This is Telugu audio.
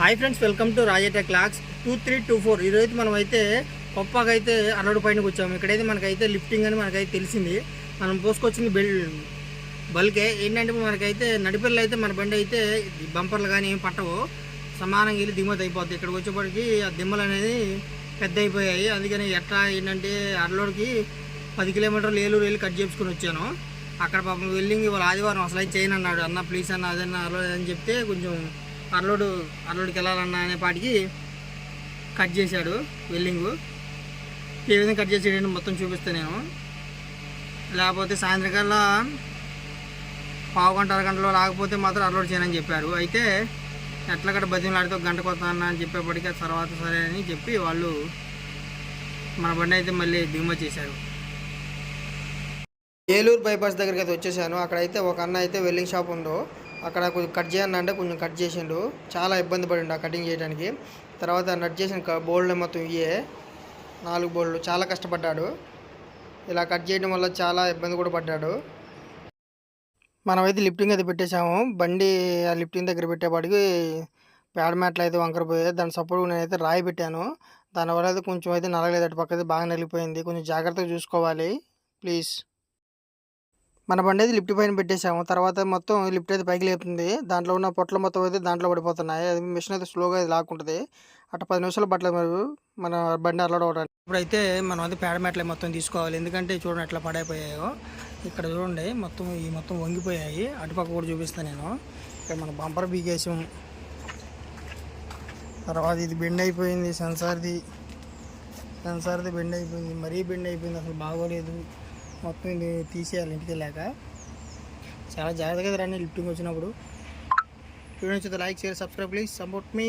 Hi friends welcome to రాజేటా clocks two three two four ఈరోజు మనం అయితే పప్పాకి అయితే అరడు పైనకి వచ్చాము. ఇక్కడైతే మనకైతే లిఫ్టింగ్ అని మనకైతే తెలిసింది. మనం పోసుకొచ్చింది బెల్ బల్కే ఏంటంటే మనకైతే నడిపిల్లలు అయితే మన బండి అయితే బంపర్లు కానీ ఏం పట్టవు. సమానంగా వెళ్ళి దిగుమతి అయిపోద్ది. ఇక్కడికి వచ్చేప్పటికి ఆ దిమ్మలు అనేది పెద్ద అయిపోయాయి అందుకని ఎట్లా ఏంటంటే అరలోడికి పది కిలోమీటర్లు ఏలూరు వెళ్ళి కట్ చేసుకుని వచ్చాను. అక్కడ పాపం వెళ్ళింగ్ ఇవాళ ఆదివారం అసలు అయితే చేయను అన్నాడు అన్న ప్లీజ్ అన్న అదన్న అరలోడ్ అని చెప్తే కొంచెం అరలోడు అరలోడికి వెళ్ళాలన్న అనే పాటికి కట్ చేశాడు వెల్లింగు ఏ విధంగా కట్ చేసాడని మొత్తం చూపిస్తాను నేను. లేకపోతే సాయంత్రం పావు గంట అరగంటలో రాకపోతే మాత్రం అర్లోడ్ చేయనని చెప్పారు. అయితే ఎట్లా గట్ట బతిమలాడితే ఒక గంట కొత్త అన్న అని చెప్పేప్పటికీ ఆ తర్వాత సరే అని చెప్పి వాళ్ళు మన బండి అయితే మళ్ళీ దిగుమతి చేశారు. ఏలూరు బైపాస్ దగ్గరికి అయితే వచ్చేసాను. అక్కడైతే ఒక అన్న అయితే వెల్లింగ్ షాప్ ఉందో అక్కడ కొంచెం కట్ చేయను అంటే కొంచెం కట్ చేసిండు. చాలా ఇబ్బంది పడిండు ఆ కటింగ్ చేయడానికి. తర్వాత నట్ చేసిన బోల్డ్ మొత్తం ఇయే నాలుగు బోల్డ్లు చాలా కష్టపడ్డాడు. ఇలా కట్ చేయడం వల్ల చాలా ఇబ్బంది కూడా పడ్డాడు. మనమైతే లిఫ్టింగ్ అయితే పెట్టేశాము. బండి ఆ లిఫ్టింగ్ దగ్గర పెట్టేపాటికి ప్యాడ్ మ్యాట్లు అయితే వంకరపోయాయి. దాని సపోర్ట్ నేనైతే రాయి పెట్టాను. దానివల్ల అయితే కొంచెం అయితే నలగలేదు అటు పక్క అయితే బాగా నలిగిపోయింది. కొంచెం జాగ్రత్తగా చూసుకోవాలి. ప్లీజ్. మన బండి అయితే లిఫ్ట్ పైన పెట్టేశాము. తర్వాత మొత్తం లిఫ్ట్ అయితే పైకి లేపుతుంది. దాంట్లో ఉన్న పొట్ల మొత్తం అయితే దాంట్లో పడిపోతున్నాయి. అది మిషన్ అయితే స్లోగా అయితే లాక్కుంటుంది. అట్లా పది నిమిషాలు పట్టలేదు మరి మన బండి అలవాటు అవడానికి ఇప్పుడైతే మనం అయితే పేడ మెట్లే మొత్తం తీసుకోవాలి. ఎందుకంటే చూడండి ఎట్లా పడైపోయాయో. ఇక్కడ చూడండి మొత్తం ఈ మొత్తం వంగిపోయాయి. అటుపక్క కూడా చూపిస్తాను నేను. ఇక్కడ మన బంపర్ బీకేసాం తర్వాత ఇది బెండ్ అయిపోయింది. సెన్సార్ది సెన్సార్ది బెండ్ అయిపోయింది. మరీ బెండ్ అయిపోయింది. అసలు బాగోలేదు. మొత్తం ఇది తీసేయాలి ఇంటికి వెళ్ళాక. చాలా జాగ్రత్తగా రండి లిఫ్టింగ్ వచ్చినప్పుడు. చూడండి like share subscribe please. Support me.